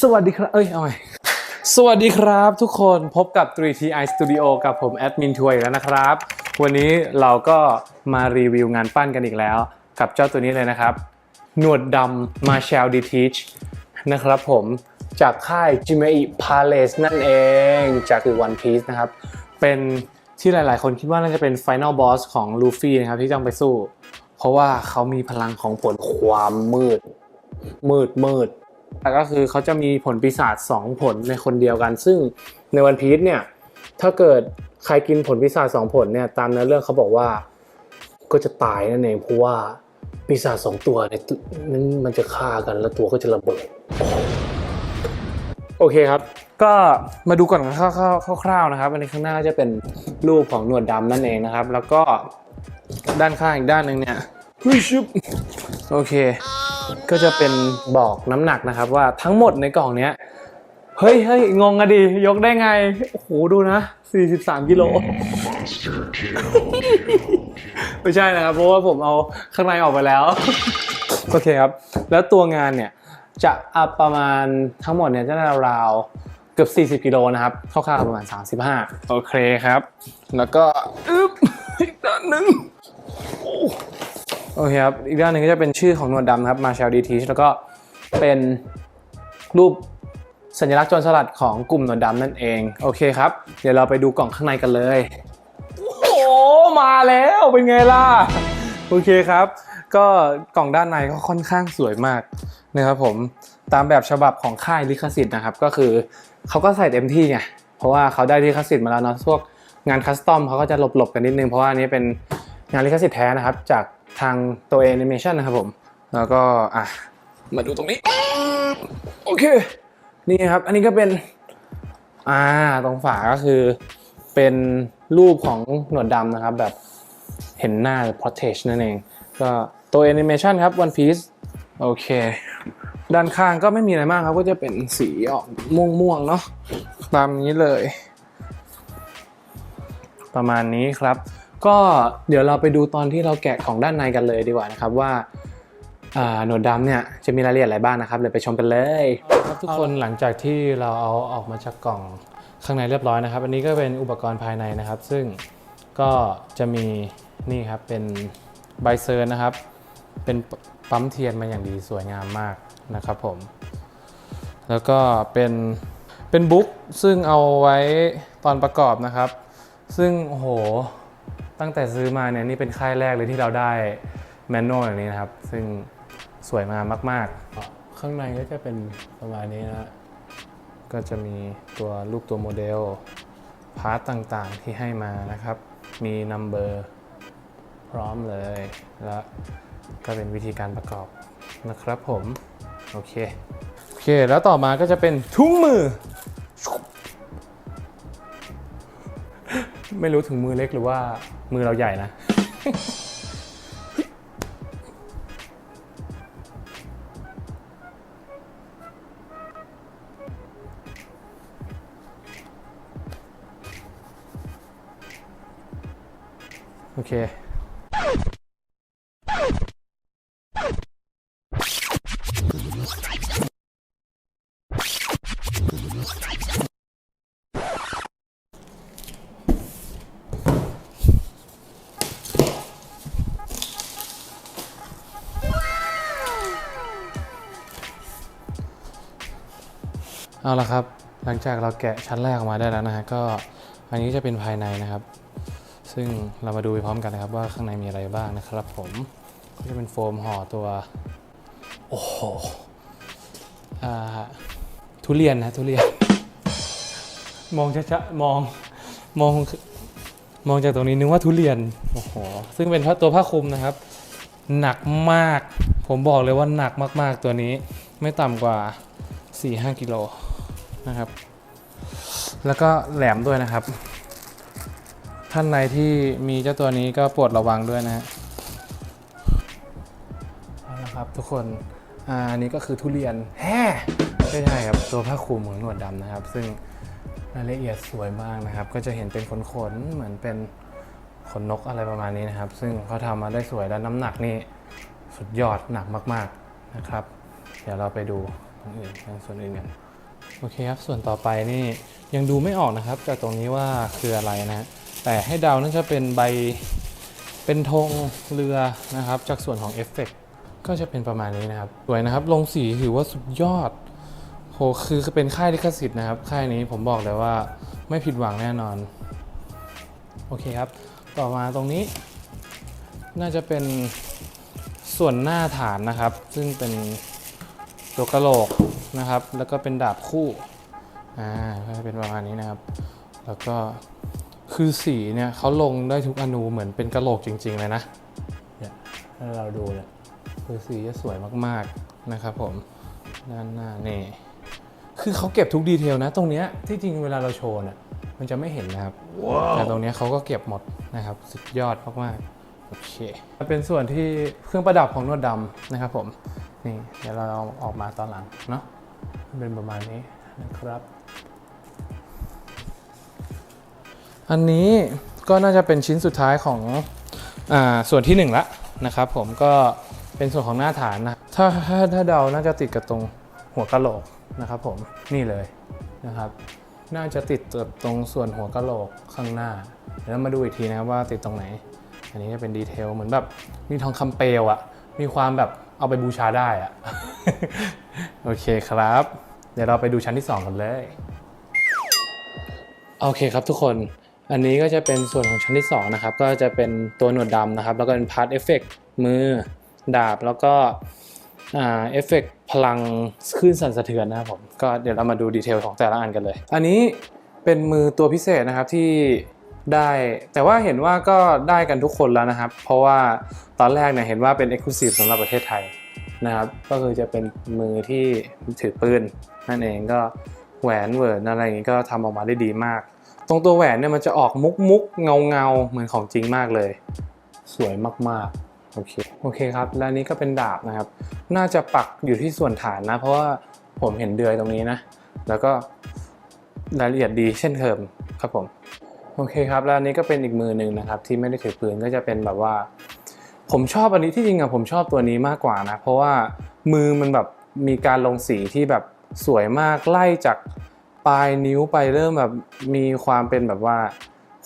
สวัสดีครับ เอ้ยเอาใหม่สวัสดีครับทุกคนพบกับ 3TI Studio กับผมแอดมินทวยแล้วนะครับ วันนี้เราก็มารีวิวงานปั้นกันอีกแล้ว กับเจ้าตัวนี้เลยนะครับ หนวดดำ Marshall d e t e a c h นะครับผมจากค่าย j i m e i Palace นั่นเองจากคือ One Piece นะครับ เป็น ที่หลายๆ คนคิดว่าน่าจะเป็น Final Boss ของลูฟี่นะครับที่ต้องไปสู้ เพราะว่าเขามีพลังของผลความมืด มืดมืดแต่ก็คือเขาจะมีผลปีศาจ2ผลในคนเดียวกัน ซึ่งในวันพีชเนี่ยถ้าเกิดใครกินผลปีศาจ2ผลเนี่ยตามเนื้อเรื่องเขาบอกว่าก็จะตายนั่นเองเพราะว่าปีศาจสองตัวเนี่ยนั้นมันจะฆ่ากันแล้วตัวก็จะระเบิด โอเคครับ ก็มาดูก่อนคร่าวๆคร่าวๆนะครับ อันนี้ข้างหน้าก็จะเป็นรูปของหนวดดำนั่นเองนะครับ แล้วก็ด้านข้างอีกด้านหนึ่งเนี่ยเฮ้ยชุบโอเค ก็จะเป็นบอกน้ำหนักนะครับว่าทั้งหมดในกล่องเนี้ยเฮ้ยเฮ้ยงงอะดิยกได้ไง โอ้โห ดูนะ 43 กิโล ไม่ใช่นะครับ เพราะว่าผมเอาข้างในออกไปแล้ว โอเคครับ แล้วตัวงานเนี่ย จะอัพประมาณทั้งหมดเนี่ยจะได้ราวๆเกือบ 40 กิโลนะครับคร่าวๆประมาณ 35 โอเคครับ แล้วก็อึ๊บอีกด้านหนึ่งโอเคครับ อีกด้านหนึ่งก็จะเป็นชื่อของหนวดดำครับมาช l ลดีทีชแล้วก็เป็นรูปสัญลักษณ์โจรสลัดของกลุ่มหนวดดำนั่นเอง โอเคครับ เดี๋ยวเราไปดูกล่องข้างในกันเลย โอ้โหมาแล้วเป็นไงล่ะ โอเคครับ ก็กล่องด้านในก็ค่อนข้างสวยมากนะครับผมตามแบบฉบับของค่ายลิขสิทธิ์นะครับ ก็คือเขาก็ใส่เต็มที่ไงเพราะว่าเขาได้ลิขสิทธิ์มาแล้วเนาะพวกงานคัสตอมเขาก็จะหลบๆกันนิดนึงเพราะว่าอันนี้เป็นงานลิขสิทธิ์แท้นะครับ จากทางตัวแอนิเมชันนะครับผมแล้วก็อะมาดูตรงนี้โอเคนี่ครับ อันนี้ก็เป็นอ่าตรงฝาก็คือเป็นรูปของหนวดดำนะครับแบบเห็นหน้า protege นั่นเอง ก็ตัวแอนิเมชันครับ One Piece โอเค ด้านข้างก็ไม่มีอะไรมากครับ ก็จะเป็นสีออกม่วงๆเนาะตามนี้เลย ประมาณนี้ครับ ก็เดี๋ยวเราไปดูตอนที่เราแกะของด้านในกันเลยดีกว่านะครับว่าหนวดดำเนี่ยจะมีรายละเอียดอะไรบ้างนะครับเดี๋ยวไปชมกันเลยครับทุกคนหลังจากที่เราเอาออกมาจากกล่องข้างในเรียบร้อยนะครับ อันนี้ก็เป็นอุปกรณ์ภายในนะครับ ซึ่งก็จะมีนี่ครับเป็นใบเซอร์นะครับ เป็น ปั๊มเทียนมาอย่างดีสวยงามมากนะครับผม แล้วก็เป็นเป็นบุ๊กซึ่งเอาไว้ตอนประกอบนะครับ ซึ่งโอ้โหตั้งแต่ซื้อมาเนี่ยนี่เป็นค่ายแรกเลยที่เราได้แมนนวลอย่างนี้นะครับ ซึ่งสวยงามมาก ๆ ข้างในก็จะเป็นประมาณนี้นะก็จะมีตัวรูปตัวโมเดล พาร์ตต่างๆที่ให้มานะครับ มีนัมเบอร์พร้อมเลย และ ก็เป็นวิธีการประกอบนะครับผม โอเค โอเค แล้วต่อมาก็จะเป็นถุงมือ ไม่รู้ถึงมือเล็กหรือว่ามือเราใหญ่นะ โอเค เอาละครับ หลังจากเราแกะชั้นแรกออกมาได้แล้วนะฮะก็อันนี้จะเป็นภายในนะครับ ซึ่งเรามาดูไปพร้อมกันนะครับ ว่าข้างในมีอะไรบ้างนะครับ ผมก็จะเป็นโฟมห่อตัวโอ้โหทุเรียนนะทุเรียน มองช้าๆมองมองมองจากตรงนี้นึกว่าทุเรียนโอ้โหซึ่งเป็นตัวผ้าคลุมนะครับ หนักมาก ผมบอกเลยว่าหนักมาก ๆ ตัวนี้ไม่ต่ำกว่า 4-5กิโล นะครับ แล้วก็แหลมด้วยนะครับ ท่านใดที่มีเจ้าตัวนี้ก็ปรดระวังด้วยนะฮะเอาละครับทุกคนอ่าอันนี้ก็คือทุเรียนแฮ่ไม่ใช่ครับตัวผ้าคลุมของหนวดดำนะครับ ซึ่งรายละเอียดสวยมากนะครับ ก็จะเห็นเป็นขนๆเหมือนเป็นขนนกอะไรประมาณนี้นะครับ ซึ่งเขาทำมาได้สวยและน้ำหนักนี่สุดยอดหนักมาก ๆนะครับ เดี๋ยวเราไปดูตรงอื่นทางส่วนอื่นกัน โอเคครับ ส่วนต่อไปนี่ยังดูไม่ออกนะครับ จากตรงนี้ว่าคืออะไรนะแต่ให้เดาน่าจะเป็นใบเป็นธงเรือนะครับ จากส่วนของเอฟเฟกต์ก็จะเป็นประมาณนี้นะครับสวยนะครับลงสีถือว่าสุดยอดโหคือเป็นค่ายลิขสิทธิ์นะครับ ค่ายนี้ผมบอกเลยว่าไม่ผิดหวังแน่นอน โอเคครับ ต่อมาตรงนี้ น่าจะเป็นส่วนหน้าฐานนะครับ ซึ่งเป็นตัวกระโหลก นะครับ แล้วก็เป็นดาบคู่อ่าก็จะเป็นประมาณนี้นะครับ แล้วก็คือสีเนี่ยเขาลงได้ทุกอนูเหมือนเป็นกระโหลกจริง ๆ เลยนะเนี่ยถ้าเราดูเนี่ยคือสีจะสวยมากๆนะครับผมด้านหน้านี่คือเขาเก็บทุกดีเทลนะ ตรงเนี้ยที่จริงเวลาเราโชว์เนี่ยมันจะไม่เห็นนะครับแต่ตรงเนี้ยเขาก็เก็บหมดนะครับ สุดยอดมากๆโอเคเป็นส่วนที่เครื่องประดับของนวดดำนะครับผม นี่ เดี๋ยวเราเอาออกมาตอนหลังเนาะ เป็นประมาณนี้นะครับ อันนี้ก็น่าจะเป็นชิ้นสุดท้ายของอ่าส่วนที่หนึ่งละนะครับ ผมก็เป็นส่วนของหน้าฐานนะถ้าถ้าถ้าเดาน่าจะติดกับตรงหัวกะโหลกนะครับผมนี่เลยนะครับ น่าจะติดกับตรงส่วนหัวกะโหลกข้างหน้าเดี๋ยวมาดูอีกทีนะครับว่าติดตรงไหน อันนี้จะเป็นดีเทลเหมือนแบบมีทองคำเปลวอะมีความแบบเอาไปบูชาได้อะ โอเคครับ เดี๋ยวเราไปดูชั้นที่ 2 กันเลย โอเคครับทุกคน อันนี้ก็จะเป็นส่วนของชั้นที่ 2 นะครับ ก็จะเป็นตัวหนวดดำนะครับ แล้วก็เป็นพาร์ทเอฟเฟกมือดาบแล้วก็เอฟเฟกพลังคลื่นสั่นสะเทือนนะครับผม ก็เดี๋ยวเรามาดูดีเทลของแต่ละอันกันเลย อันนี้เป็นมือตัวพิเศษนะครับที่ได้แต่ว่าเห็นว่าก็ได้กันทุกคนแล้วนะครับ เพราะว่าตอนแรกเนี่ยเห็นว่าเป็น Exclusive สำหรับประเทศไทย นะครับ ก็คือจะเป็นมือที่ถือปืนนั่นเองก็แหวนเวิร์นอะไรอย่างนี้ก็ทำออกมาได้ดีมาก ตรงตัวแหวนเนี่ยมันจะออกมุกมุกเงาเงาเหมือนของจริงมากเลย สวยมากๆโอเคโอเคครับ และนี้ก็เป็นดาบนะครับ น่าจะปักอยู่ที่ส่วนฐานนะ เพราะว่าผมเห็นเดือยตรงนี้นะ แล้วก็รายละเอียดดีเช่นเดิมครับผมโอเคครับแล้วนี้ก็เป็นอีกมือหนึ่งนะครับ ที่ไม่ได้ถือปืนก็จะเป็นแบบว่า ผมชอบอันนี้ที่จริงอะผมชอบตัวนี้มากกว่านะ เพราะว่ามือมันแบบมีการลงสีที่แบบสวยมากไล่จากปลายนิ้วไปเริ่มแบบมีความเป็นแบบว่า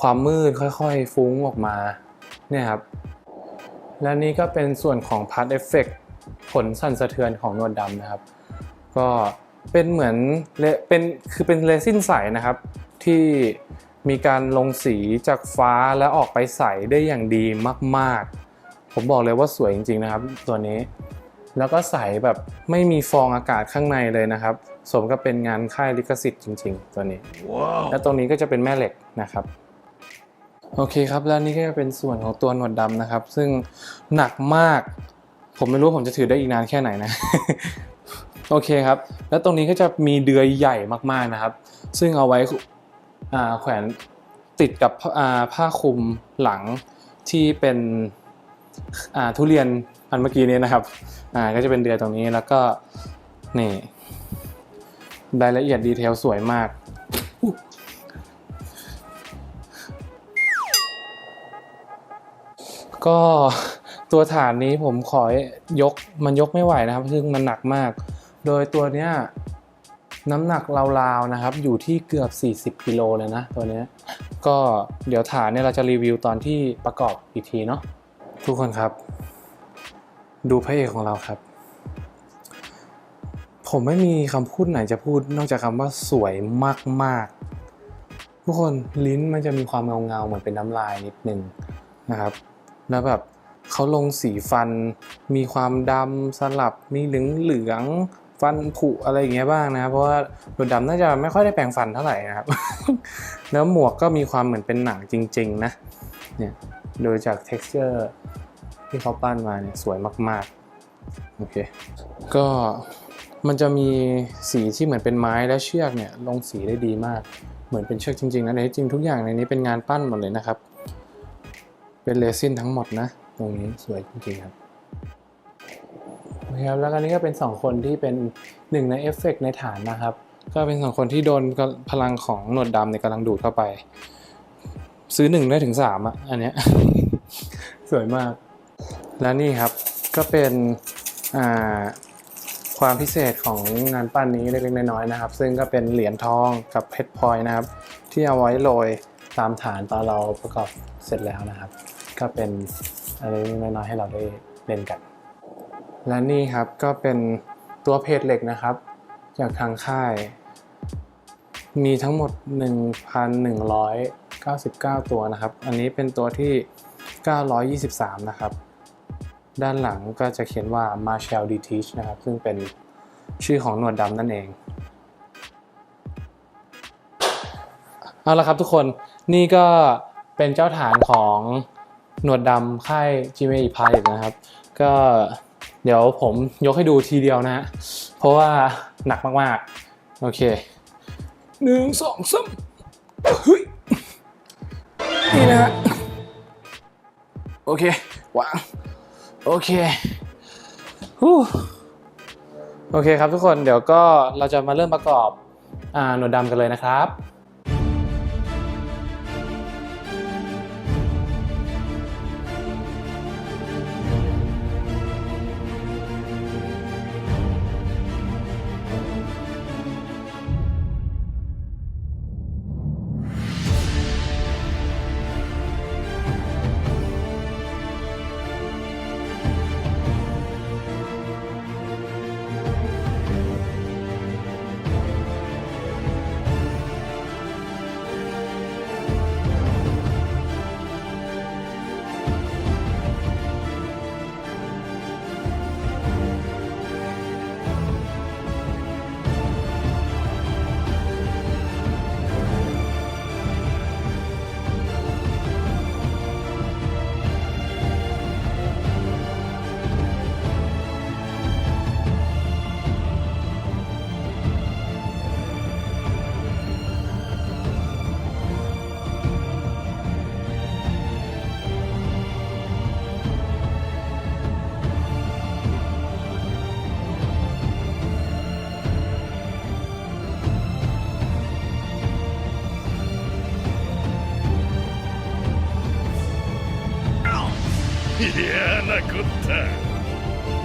ความมืดค่อยๆ ฟุ้งออกมาเนี่ยครับ และนี่ก็เป็นส่วนของ Part Effect ผลสั่นสะเทือนของนวดดำนะครับ ก็เป็นเหมือนเลเป็นคือเป็นเรซินใสนะครับ ที่มีการลงสีจากฟ้าแล้วออกไปใสได้อย่างดีมาก ๆ ผมบอกเลยว่าสวยจริง ๆ นะครับ ตัวนี้ แล้วก็ใสแบบไม่มีฟองอากาศข้างในเลยนะครับ สมกับเป็นงานค่ายลิขสิทธิ์จริง ๆ ตัวนี้และตรงนี้ก็จะเป็นแม่เหล็กนะครับโอเคครับแล้วนี่ก็จะเป็นส่วนของตัวหนวดดำนะครับ ซึ่งหนักมาก ผมไม่รู้ผมจะถือได้อีกนานแค่ไหนนะ โอเคครับ แล้วตรงนี้ก็จะมีเดือยใหญ่มากๆนะครับ ซึ่งเอาไว้อ่าแขวนติดกับอ่าผ้าคลุมหลังที่เป็นอ่า ทุเรียนอันเมื่อกี้นี้นะครับก็จะเป็นเดือยตรงนี้แล้วก็นี่รายละเอียดดีเทลสวยมากก็ตัวฐานนี้ผมขอยกมันยกไม่ไหวนะครับ ซึ่งมันหนักมาก โดยตัวเนี้ยน้ำหนักราวๆนะครับ อยู่ที่เกือบ 40กิโลเลยนะตัวนี้ก็เดี๋ยวฐานเนี่ยเราจะรีวิวตอนที่ประกอบอีกทีเนาะ ทุกคนครับ ดูพระเอกของเราครับ ผมไม่มีคำพูดไหนจะพูดนอกจากคำว่าสวยมากๆ ทุกคนลิ้นมันจะมีความเงาๆเหมือนเป็นน้ำลายนิดนึงนะครับ แล้วแบบเขาลงสีฟัน มีความดำสลับมีเหลืองเหลืองฟันผุอะไรอย่างเงี้ยบ้างนะครับเพราะว่าตัวดำน่าจะไม่ค่อยได้แปรงฟันเท่าไหร่นะครับ แล้วหมวกก็มีความเหมือนเป็นหนังจริง ๆ นะ เนี่ย โดยจาก texture ที่เขาปั้นมาเนี่ยสวยมากๆ โอเค ก็มันจะมีสีที่เหมือนเป็นไม้และเชือกเนี่ยลงสีได้ดีมาก เหมือนเป็นเชือกจริงๆนะในที่จริงทุกอย่างในนี้เป็นงานปั้นหมดเลยนะครับ เป็นเรซินทั้งหมดนะ ตรงนี้สวยจริงๆครับโอเคครับ แล้วก็นี่ก็เป็น 2 คนที่เป็นหนึ่งในเอฟเฟกต์ในฐานนะครับ ก็เป็น 2 คนที่โดนพลังของหนวดดำในยกำลังดูดเข้าไป ซื้อหนึ่งได้ถึงสามอะ อันเนี้ย สวยมาก แล้วนี่ครับก็เป็นอ่าความพิเศษของงานปั้นนี้เล็กๆน้อยๆนะครับ ซึ่งก็เป็นเหรียญทองกับเพชรพลอยนะครับ ที่เอาไว้โรยตามฐานตอนเราประกอบเสร็จแล้วนะครับ ก็เป็นอะไรเล็กๆน้อยๆให้เราได้เล่นกัน และนี่ครับก็เป็นตัวเพจเหล็กนะครับ จากทางค่าย มีทั้งหมด 99 ตัวนะครับ อันนี้เป็นตัวที่ 923 นะครับ ด้านหลังก็จะเขียนว่า Marshall d t e a c h นะครับ ซึ่งเป็นชื่อของหนวดดำนั่นเอง เอาละครับทุกคนนี่ก็เป็นเจ้าฐานของหนวดดำค่าย g m a พายนะครับ ก็เดี๋ยวผมยกให้ดูทีเดียวนะฮะ เพราะว่าหนักมาก ๆ โอเคหนึ่งสองสามเฮ้ย นี่นะฮะโอเควางโอเคฮู้โอเคครับทุกคนเดี๋ยวก็เราจะมาเริ่มประกอบอหนวดดำกันเลยนะครับ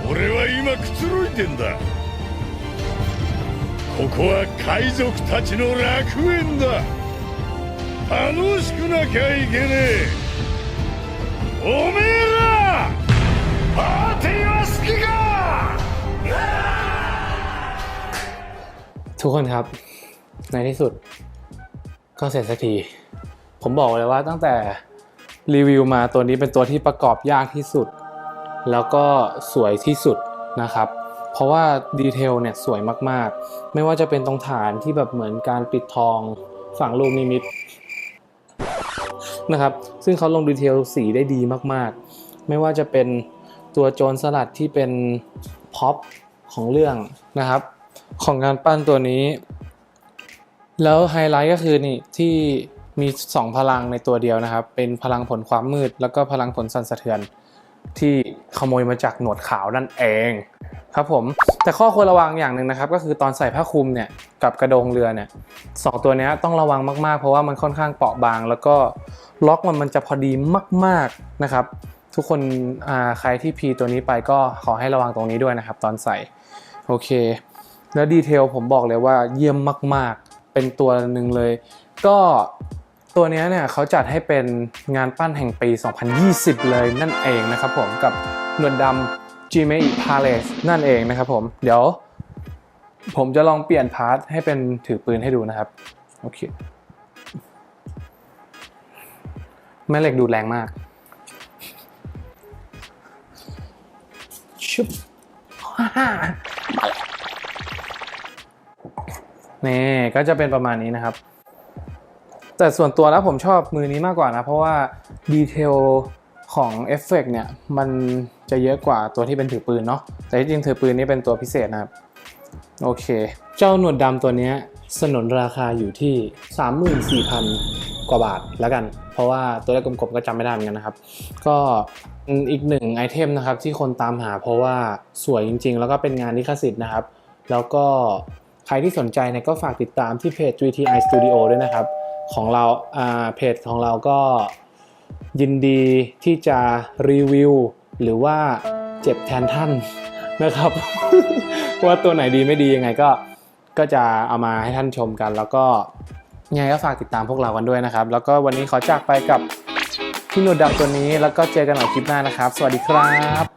俺は今くつろいでんだここは海賊たちの楽園だ楽しくなきゃいけねえおめえらパーティーは好きか ทุกคนครับ ในที่สุด ก็เสร็จสักที ผมบอกเลยว่าตั้งแต่รีวิวมาตัวนี้เป็นตัวที่ประกอบยากที่สุด แล้วก็สวยที่สุดนะครับ เพราะว่าดีเทลเนี่ยสวยมากๆ ไม่ว่าจะเป็นตรงฐานที่แบบเหมือนการปิดทองฝั่งลูกนิมิตนะครับ ซึ่งเขาลงดีเทลสีได้ดีมากๆ ไม่ว่าจะเป็นตัวโจรสลัดที่เป็นพ็อปของเรื่องนะครับ ของการปั้นตัวนี้ แล้วไฮไลท์ก็คือนี่ที่มี 2 พลังในตัวเดียวนะครับ เป็นพลังผลความมืด แล้วก็พลังผลสั่นสะเทือน ที่ขโมยมาจากหนวดขาวนั่นเองครับผมแต่ข้อควรระวังอย่างหนึ่งนะครับ ก็คือตอนใส่ผ้าคลุมเนี่ยกับกระโดงเรือเนี่ยสองตัวนี้ต้องระวังมากๆ เพราะว่ามันค่อนข้างเปราะบาง แล้วก็ล็อกมันมันจะพอดีมาก ๆนะครับ ทุกคนใครที่พีตัวนี้ไปก็ขอให้ระวังตรงนี้ด้วยนะครับ ตอนใส่โอเค แล้วดีเทลผมบอกเลยว่าเยี่ยมมาก ๆ เป็นตัวหนึ่งเลย ก็ ตัวนี้เนี่ยเขาจัดให้เป็นงานปั้นแห่งปี 2020 เลยนั่นเองนะครับผมกับหนวดดำ g m a Palace นั่นเองนะครับผมเดี๋ยว ผมจะลองเปลี่ยนพาร์ทให้เป็นถือปืนให้ดูนะครับ โอเค แม่เหล็กดูแรงมากชุบนี่ก็จะเป็นประมาณนี้นะครับ แต่ส่วนตัวแล้วผมชอบมือนี้มากกว่านะ เพราะว่าดีเทลของเอฟเฟกต์เนี่ย มันจะเยอะกว่าตัวที่เป็นถือปืนเนาะแต่ที่จริงถือปืนนี่เป็นตัวพิเศษนะครับ โอเค เจ้าหนวดดำตัวนี้สนนราคาอยู่ที่ 34,000 กว่าบาทแล้วกัน เพราะว่าตัวเลขกลมๆก็จำไม่ได้เหมือนกันนะครับ ก็อีกหนึ่งไอเทมนะครับที่คนตามหาเพราะว่าสวยจริง ๆ แล้วก็เป็นงานลิขสิทธิ์นะครับ แล้วก็ใครที่สนใจเนี่ยก็ฝากติดตามที่เพจ GTI Studio ด้วยนะครับ ของเราเพจของเราก็ยินดีที่จะรีวิวหรือว่าเจ็บแทนท่านนะครับ ว่าตัวไหนดีไม่ดียังไงก็ก็จะเอามาให้ท่านชมกัน แล้วก็ยังไงก็ฝากติดตามพวกเรากันด้วยนะครับ แล้วก็วันนี้ขอจากไปกับพี่หนวดดำตัวนี้แล้วก็เจอกันใหม่คลิปหน้านะครับ สวัสดีครับ